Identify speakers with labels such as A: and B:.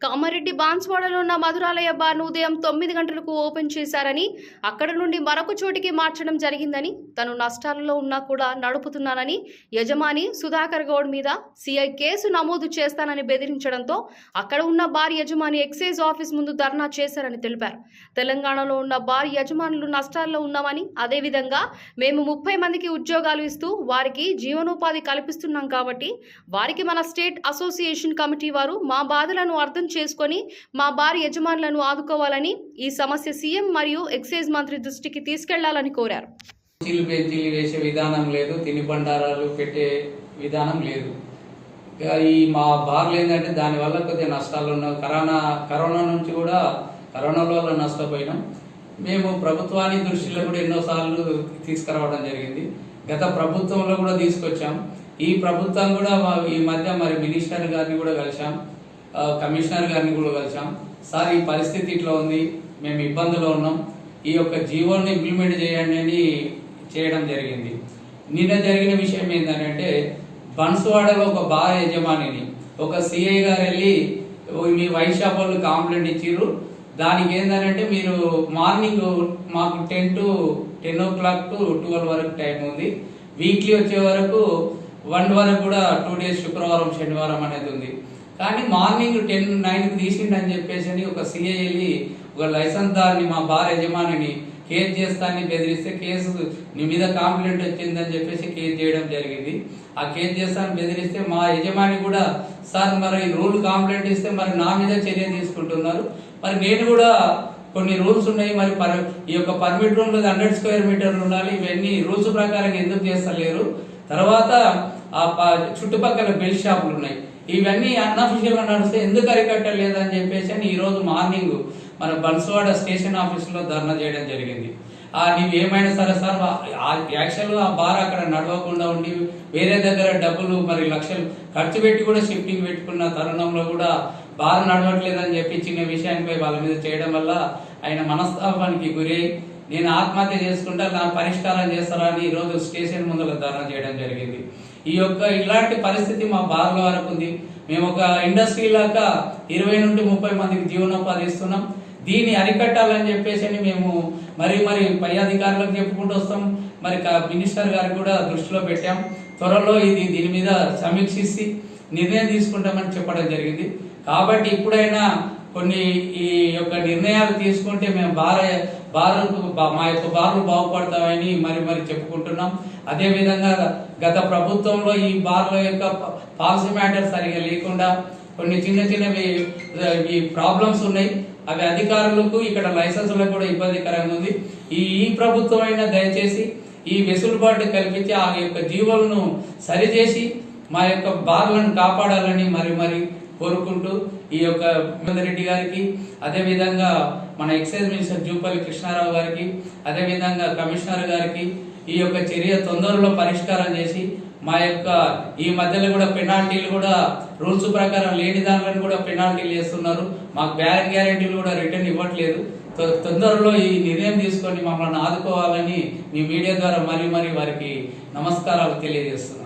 A: కామారెడ్డి బాన్స్వాడలో ఉన్న మధురాలయ బార్ను ఉదయం తొమ్మిది గంటలకు ఓపెన్ చేశారని అక్కడ నుండి మరొక చోటికి మార్చడం జరిగిందని తను నష్టాలలో ఉన్నా కూడా నడుపుతున్నానని యజమాని సుధాకర్ గౌడ్ మీద సిఐ కేసు నమోదు చేస్తానని బెదిరించడంతో అక్కడ ఉన్న బార్ యజమాని ఎక్సైజ్ ఆఫీస్ ముందు ధర్నా చేశారని తెలిపారు. తెలంగాణలో ఉన్న బార్ యజమానులు నష్టాల్లో ఉన్నామని అదేవిధంగా మేము ముప్పై మందికి ఉద్యోగాలు ఇస్తూ వారికి జీవనోపాధి కల్పిస్తున్నాం కాబట్టి వారికి మన స్టేట్ అసోసియేషన్ కమిటీ వారు మా బాధలను అర్థం చేసుకొని మా బార్ యజమానులను ఆదుకోవాలని ఈ సమస్య సీఎం మరియు ఎక్సైజ్ మంత్రి దృష్టికి తీసుకెళ్ళాలని కోరారు.
B: కుర్చీలు బెంచీలు వేసే విధానం లేదు తిని బండారాలు పెట్టే విధానం లేదు. ఈ మా బార్లు ఏంటంటే దానివల్ల కొద్దిగా నష్టాలు ఉన్నాయి. కరోనా కరోనా నుంచి కూడా కరోనా వల్ల నష్టపోయినాం. మేము ప్రభుత్వాన్ని దృష్టిలో కూడా ఎన్నోసార్లు తీసుకురావడం జరిగింది. గత ప్రభుత్వంలో కూడా తీసుకొచ్చాం. ఈ ప్రభుత్వం కూడా మా- ఈ మధ్య మరి మినిస్టర్ గారిని కూడా కలిసాం కమిషనర్ గారిని కూడా కలిసాం సార్ ఈ పరిస్థితి ఇట్లా ఉంది. మేము ఇబ్బందులో ఉన్నాం. ఈ యొక్క జీవోని ఇంప్లిమెంట్ చేయండి అని చేయడం జరిగింది. నిన్న జరిగిన విషయం ఏంటంటే బన్స్వాడలో ఒక బార్ యజమానిని ఒక సిఐ గారు వెళ్ళి మీ వైన్ షాప్ వాళ్ళు కాంప్లైంట్ ఇచ్చిర్రు. దానికి ఏంటంటే మీరు మార్నింగ్ మాకు ten to ten o'clock to twelve వరకు టైం ఉంది. వీక్లీ వచ్చే వరకు వన్ వరకు కూడా టూ డేస్ శుక్రవారం శనివారం అనేది ఉంది. కానీ మార్నింగ్ టెన్ నైన్కి తీసిండని చెప్పేసి అని ఒక సిఐ వెళ్ళి ఒక లైసెన్స్ దారిని మా బార్ యజమానిని కేసు చేస్తానని బెదిరిస్తే కేసు నీ మీద కాంప్లైంట్ వచ్చిందని చెప్పేసి కేసు చేయడం జరిగింది. ఆ కేసు చేస్తానని బెదిరిస్తే మా యజమాని కూడా సార్ మరి రూల్ కాంప్లైంట్ ఇస్తే మరి నా మీద చర్య తీసుకుంటున్నారు. మరి నేను కూడా కొన్ని రూల్స్ ఉన్నాయి మరి పర్ ఈ యొక్క పర్మిట్ రూమ్ హండ్రెడ్ స్క్వేర్ మీటర్లు ఉండాలి. ఇవన్నీ రూల్స్ ప్రకారం ఎందుకు చేస్తలేరు? తర్వాత ఆ చుట్టుపక్కల బెల్ షాపులు ఉన్నాయి. ఇవన్నీ అన్అఫిషియల్గా నడిస్తే ఎందుకు అరికట్టలేదని చెప్పేసి అని ఈరోజు మార్నింగ్ మన బన్సువాడ స్టేషన్ ఆఫీస్లో ధర్నా చేయడం జరిగింది. ఆ నీవు ఏమైనా సరే సార్ యాక్చువల్గా ఆ బార్ అక్కడ నడవకుండా ఉండి వేరే దగ్గర డబ్బులు మరి లక్షలు ఖర్చు పెట్టి కూడా షిఫ్టింగ్ పెట్టుకున్న తరుణంలో కూడా బార్ నడవట్లేదని చెప్పి చిన్న విషయానిపై వాళ్ళ మీద చేయడం వల్ల ఆయన మనస్తాపానికి గురై నేను ఆత్మహత్య చేసుకుంటా నా పరిష్కారం చేస్తారా అని ఈ రోజు స్టేషన్ ముందర ధర్నా చేయడం జరిగింది. ఈ యొక్క ఇలాంటి పరిస్థితి మా బార్ల వరకు ఉంది. మేము ఒక ఇండస్ట్రీ లాగా ఇరవై నుండి ముప్పై మందికి జీవనోపాధి ఇస్తున్నాం. దీన్ని అరికట్టాలని చెప్పేసి అని మేము మరి మరి పై అధికారులకు చెప్పుకుంటూ వస్తాం. మరి మినిస్టర్ గారు కూడా దృష్టిలో పెట్టాం. త్వరలో ఇది దీని మీద సమీక్షించి నిర్ణయం తీసుకుంటామని చెప్పడం జరిగింది. కాబట్టి ఇప్పుడైనా కొన్ని ఈ యొక్క నిర్ణయాలు తీసుకుంటే మేము బార బా- మా యొక్క బార్లు బాగుపడతామని మరి మరి చెప్పుకుంటున్నాం. అదే విధంగా గత ప్రభుత్వంలో ఈ బార్ల యొక్క పాలసీ మ్యాటర్ సరిగా లేకుండా కొన్ని చిన్న చిన్నవి ఈ ప్రాబ్లమ్స్ ఉన్నాయి. అవి అధికారులకు ఇక్కడ లైసెన్సులకు కూడా ఇబ్బందికరంగా ఉంది. ఈ ఈ ప్రభుత్వం అయినా దయచేసి ఈ వెసులుబాటు కల్పించి ఆ యొక్క జీవులను సరిచేసి మా యొక్క బార్లను కాపాడాలని మరి మరి కోరుకుంటూ ఈ యొక్క రెడ్డి గారికి అదే విధంగా మన ఎక్సైజ్ మినిస్టర్ జూపల్లి కృష్ణారావు గారికి అదే విధంగా కమిషనర్ గారికి ఈ యొక్క చర్య తొందరలో పరిష్కారం చేసి మా యొక్క ఈ మధ్యలో కూడా పెనాల్టీలు కూడా రూల్స్ ప్రకారం లేని దానిలో కూడా పెనాల్టీలు వేస్తున్నారు. మాకు బ్యాలెన్ గ్యారెంటీలు కూడా రిటర్న్ ఇవ్వట్లేదు. తొ- తొందరలో ఈ నిర్ణయం తీసుకొని మమ్మల్ని ఆదుకోవాలని మీ మీడియా ద్వారా మరీ మరీ వారికి నమస్కారాలు తెలియజేస్తున్నాను